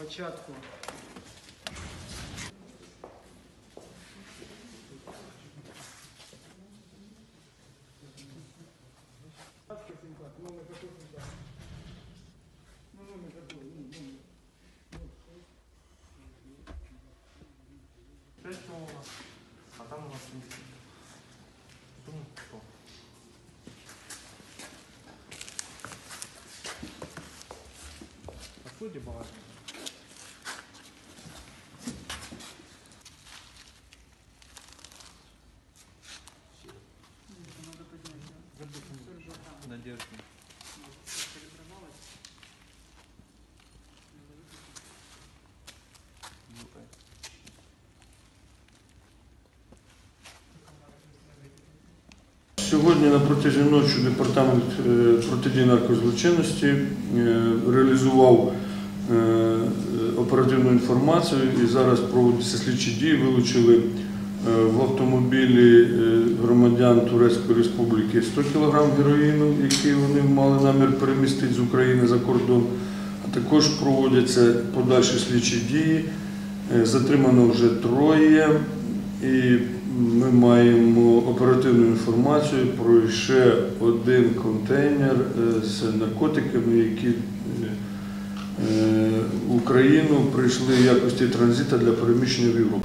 спочатку. Пять у нас, а там у нас нет. Откуда бумажник? А Надежда. Сьогодні на протязі ночі департамент е, протидії наркозлочинності е, реалізував е, оперативну інформацію і зараз проводяться слідчі дії. Вилучили в автомобілі е, громадян Турецької Республіки 100 кг героїну, який вони мали намір перемістити з України за кордон. А також проводяться подальші слідчі дії. Е, Затримано вже троє, і ми маємо оперативну інформацію про ще один контейнер е, з наркотиками, які е, е, в Україну прийшли в якості транзиту для переміщення в Європу.